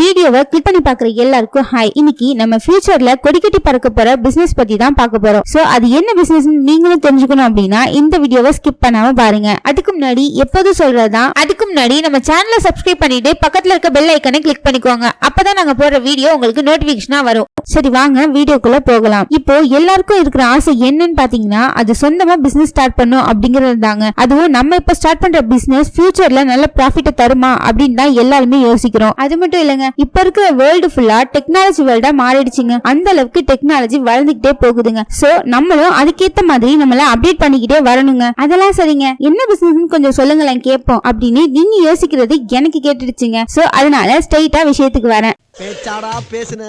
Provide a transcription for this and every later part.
வீடியோவை கிளிக் பண்ணி பாக்குற எல்லாருக்கும் ஹாய் இன்னைக்கு நம்ம ஃபியூச்சர்ல கொடிக்கட்டி பறக்க போற பிசினஸ் பத்தி தான் பார்க்க போறோம். சோ அது என்ன பிசினஸ் நீங்களும் தெரிஞ்சுக்கணும் அப்படின்னா இந்த வீடியோவை ஸ்கிப் பண்ணாம பாருங்க. அதுக்கு முன்னாடி எப்போதும் சொல்றதுதான் அதுக்கு முன்னாடி நம்ம சேனலை சப்ஸ்கிரைப் பண்ணிட்டு பக்கத்துல இருக்க பெல் ஐக்கனை கிளிக் பண்ணிக்கோங்க. அப்பதான் நாங்க போற வீடியோ உங்களுக்கு நோட்டிபிகேஷனா வரும். சரி வாங்க வீடியோக்குள்ள போகலாம். இப்போ எல்லாருக்கும் இருக்கிற ஆசை என்னன்னு பாத்தீங்கன்னா அது சொந்தமா பிசினஸ் ஸ்டார்ட் பண்ணும் அப்படிங்கறது தாங்க. அதுவும் நம்ம இப்ப ஸ்டார்ட் பண்ற பிசினஸ் ஃபியூச்சர்ல நல்ல ப்ராஃபிட்டை தருமா அப்படின்னு தான் எல்லாருமே யோசிக்கிறோம். அது மட்டும் இல்லைங்க இப்ப இருக்கிற வேர்ல்டு ஃபுல்லா டெக்னாலஜி வேர்ல்டா மாறிடுச்சுங்க. அந்த அளவுக்கு டெக்னாலஜி வளர்ந்துகிட்டே போகுதுங்க. சோ நம்மளும் அதுக்கேத்த மாதிரி நம்மள அப்டேட் பண்ணிக்கிட்டே வரணுங்க. அதெல்லாம் சரிங்க. என்ன பிசினஸ் கொஞ்சம் சொல்லுங்களேன் கேட்போம். அப்படின்னு நீங்க யோசிக்கிறது எனக்கு கேட்டுடுச்சுங்க. சோ அதனால ஸ்ட்ரைட்டா விஷயத்துக்கு வரேன். பேச்சாடா பேசுன.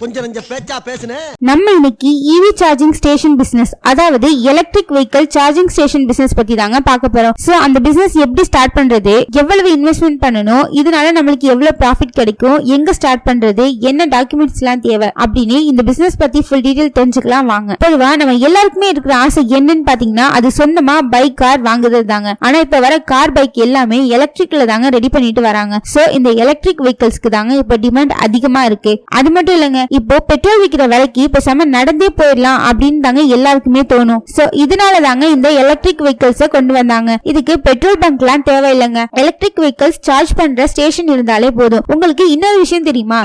கொஞ்சம் கொஞ்சம் பேச்சா பேசுனேன் நம்ம இன்னைக்கு இவி சார்ஜிங் ஸ்டேஷன் பிசினஸ் அதாவது electric vehicle charging station business பத்தி தாங்க பார்க்க போறோம். சோ அந்த பிசினஸ் எப்படி ஸ்டார்ட் பண்றது எவ்வளவு இன்வெஸ்ட்மெண்ட் பண்ணணும் இதனால நம்மளுக்கு எவ்வளவு ப்ராஃபிட் கிடைக்கும் எங்க ஸ்டார்ட் பண்றது என்ன டாக்குமெண்ட்ஸ் எல்லாம் தேவை அப்படின்னு இந்த பிசினஸ் பத்தி ஃபுல் டீடைல் தெரிஞ்சுக்கலாம் வாங்க. பொதுவா நம்ம எல்லாருக்குமே இருக்கிற ஆசை என்னன்னு பாத்தீங்கன்னா அது சொந்தமா பைக் கார் வாங்குறது தாங்க. ஆனா இப்ப வர கார் பைக் எல்லாமே எலக்ட்ரிக்ல தாங்க ரெடி பண்ணிட்டு வராங்க. சோ இந்த எலக்ட்ரிக் வெஹிக்கிள்ஸ்க்கு தாங்க இப்ப டிமாண்ட் அதிகமா இருக்கு. அது மட்டும் இல்லைங்க. இப்போ பெட்ரோல் விக்கிற விலைக்கு பேசாம நடந்தே போயிடலாம் அப்படின்னு தாங்க எல்லாருக்குமே தோணும். சோ இதனால தாங்க இந்த எலக்ட்ரிக் வெஹிக்கிள்ஸ கொண்டு வந்தாங்க. இதுக்கு பெட்ரோல் பங்க் எல்லாம் தேவையில்லைங்க. எலக்ட்ரிக் வெஹிக்கிள்ஸ் சார்ஜ் பண்ற ஸ்டேஷன் இருந்தாலே போதும். உங்களுக்கு இன்னொரு விஷயம் தெரியுமா?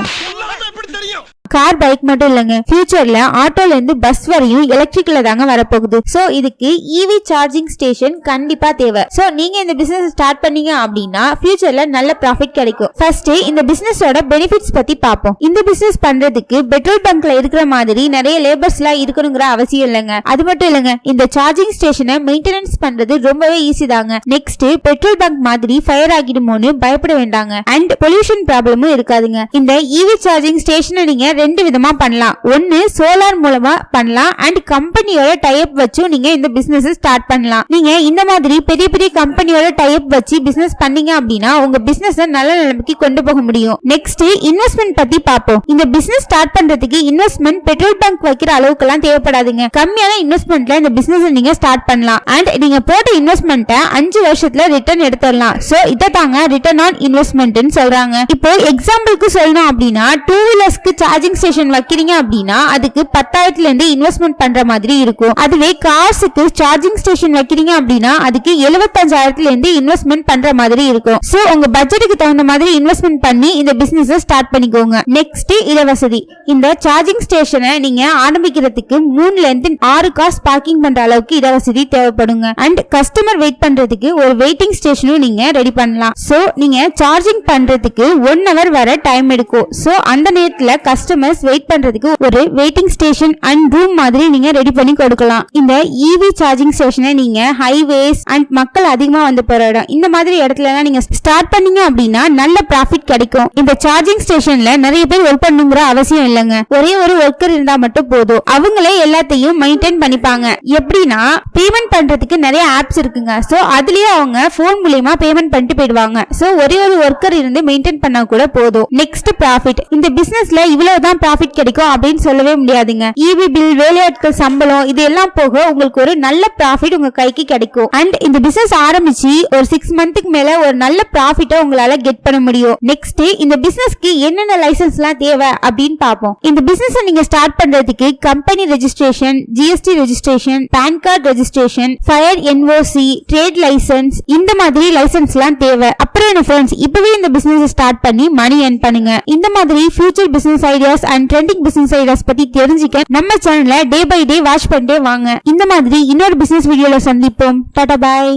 கார் பைக் மட்டும் இல்லைங்க. ஃபியூச்சர்ல ஆட்டோல இருந்து பஸ் வரையும் எலக்ட்ரிக்ல தாங்க வரப்போகுது. சோ இதுக்கு இவி சார்ஜிங் ஸ்டேஷன் கண்டிப்பா தேவை. சோ நீங்க இந்த பிசினஸ் ஸ்டார்ட் பண்ணீங்க அப்படின்னா ஃபியூச்சர்ல நல்ல ப்ராஃபிட் கிடைக்கும். ஃபர்ஸ்ட் இந்த பிசினஸோட பெனிஃபிட்ஸ் பத்தி பார்ப்போம். இந்த பிசினஸ் பண்றதுக்கு பெட்ரோல் பங்க்ல இருக்கிற மாதிரி நிறைய லேபர்ஸ் எல்லாம் இருக்கணுங்கிற அவசியம் இல்லைங்க. அது மட்டும் இல்லைங்க. இந்த சார்ஜிங் ஸ்டேஷனை மெயின்டெனன்ஸ் பண்றது ரொம்பவே ஈஸி தாங்க. நெக்ஸ்ட் பெட்ரோல் பங்க் மாதிரி ஃபயர் ஆகிடுமோன்னு பயப்பட வேண்டாங்க. அண்ட் பொல்யூஷன் ப்ராப்ளமும் இருக்காதுங்க. இந்த இவி சார்ஜிங் ஸ்டேஷனை நீங்க ரெண்டு விதமா பண்ணலாம். ஒன்னு சோலார் மூலமா பண்ணலாம். அண்ட் கம்பெனியோட டைப் வச்சும் நீங்க இந்த பிசினஸ் ஸ்டார்ட் பண்ணலாம். நீங்க இந்த மாதிரி பெரிய பெரிய கம்பெனியோட டைப் வச்சு பிசினஸ் பண்ணீங்க அப்படின்னா உங்க பிசினஸ் நல்ல நிலைமைக்கு கொண்டு போக முடியும். நெக்ஸ்ட் இன்வெஸ்ட்மெண்ட் பத்தி பார்ப்போம். இந்த பிசினஸ் ஸ்டார்ட் பண்றதுக்கு இன்வெஸ்ட்மெண்ட் பெட்ரோல் பங்க் வைக்கிற அளவுக்கு எல்லாம் தேவைப்படாதுங்க. கம்மியான இன்வெஸ்ட்மெண்ட்ல இந்த பிசினஸ் நீங்க ஸ்டார்ட் பண்ணலாம். அண்ட் நீங்க போட்ட இன்வெஸ்ட்மெண்ட்டை அஞ்சு வருஷத்துல ரிட்டர்ன் எடுத்துடலாம். சோ இதை தாங்க ரிட்டர்ன் ஆன் இன்வெஸ்ட்மெண்ட் சொல்றாங்க. இப்போ எக்ஸாம்பிளுக்கு சொல்லணும் அப்படின்னா டூ வீலர்ஸ்க்கு சார்ஜ் சார்ஜிங் ஸ்டேஷன் வைக்கிறீங்க அப்படின்னா அதுக்கு பத்தாயிரத்துல இருந்து இன்வெஸ்ட்மெண்ட் பண்ற மாதிரி இருக்கும். அதுவே கார்ஸுக்கு சார்ஜிங் ஸ்டேஷன் வைக்கிறீங்க அப்படின்னா அதுக்கு எழுபத்தஞ்சாயிரத்துல இருந்து இன்வெஸ்ட்மெண்ட் பண்ற மாதிரி இருக்கும். சோ உங்க பட்ஜெட்டுக்கு தகுந்த மாதிரி இன்வெஸ்ட்மெண்ட் பண்ணி இந்த பிசினஸ் ஸ்டார்ட் பண்ணிக்கோங்க. நெக்ஸ்ட் இடவசதி இந்த சார்ஜிங் ஸ்டேஷனை நீங்க ஆரம்பிக்கிறதுக்கு மூணுல இருந்து ஆறு கார்ஸ் பார்க்கிங் பண்ற அளவுக்கு இடவசதி தேவைப்படுங்க. அண்ட் கஸ்டமர் வெயிட் பண்றதுக்கு ஒரு வெயிட்டிங் ஸ்டேஷனும் நீங்க ரெடி பண்ணலாம். சோ நீங்க சார்ஜிங் பண்றதுக்கு ஒன் ஹவர் வர டைம் எடுக்கும். சோ அந்த நேரத்துல கஸ்டமர்ஸ் வெயிட் பண்றதுக்கு ஒரு வெயிட்டிங் ஸ்டேஷன் அண்ட் ரூம் மாதிரி நீங்க ரெடி பண்ணி கொடுக்கலாம். இந்த இவி சார்ஜிங் ஸ்டேஷனை நீங்க ஹைவேஸ் அண்ட் மக்கள் அதிகமா வந்து போற இடம். இந்த மாதிரி இடத்துல எல்லாம் நீங்க ஸ்டார்ட் பண்ணீங்க அப்படின்னா நல்ல ப்ராஃபிட் கிடைக்கும். இந்த சார்ஜிங் ஸ்டேஷன்ல நிறைய பேர் ஒர்க் பண்ணுங்கிற அவசியம் இல்லைங்க. ஒரே ஒரு ஒர்க்கர் இருந்தா மட்டும் போதும். அவங்களே எல்லாத்தையும் மெயின்டைன் பண்ணிப்பாங்க. எப்படின்னா பேமெண்ட் பண்றதுக்கு நிறைய ஆப்ஸ் இருக்குங்க. சோ அதுலயே அவங்க போன் மூலியமா பேமெண்ட் பண்ணிட்டு போயிடுவாங்க. சோ ஒரே ஒரு ஒர்க்கர் இருந்து மெயின்டைன் பண்ணா கூட போதும். நெக்ஸ்ட் ப்ராஃபிட் இந்த பிசினஸ்ல தான் ப்ராஃபிட் கிடைக்கும் அப்படின்னு சொல்லவே முடியாதுங்க. இபி பில் வேலையாட்கள் சம்பளம் இது எல்லாம் போக உங்களுக்கு ஒரு நல்ல ப்ராஃபிட் உங்க கைக்கு கிடைக்கும். அண்ட் இந்த பிசினஸ் ஆரம்பிச்சு ஒரு சிக்ஸ் மந்த்துக்கு மேல ஒரு நல்ல ப்ராஃபிட்டை உங்களால கெட் பண்ண முடியும். நெக்ஸ்ட் இந்த பிசினஸ்க்கு என்னென்ன லைசன்ஸ் எல்லாம் தேவை அப்படின்னு பார்ப்போம். இந்த பிசினஸ் நீங்க ஸ்டார்ட் பண்றதுக்கு company registration GST registration PAN card registration fire NOC trade license இந்த மாதிரி லைசன்ஸ் எல்லாம் தேவை. அப்புறம் என்ன ஃப்ரெண்ட்ஸ் இப்பவே இந்த பிசினஸ் ஸ்டார்ட் பண்ணி மணி ஏர்ன் பண்ணுங்க. இந்த மாதிரி future business ideas and trending business ideas பத்தி தெரிஞ்சுக்க நம்ம சேனலை டே பை டே வாட்ச் பண்ணிட்டே வாங்க. இந்த மாதிரி இன்னொரு பிசினஸ் வீடியோல சந்திப்போம். டாடா பாய்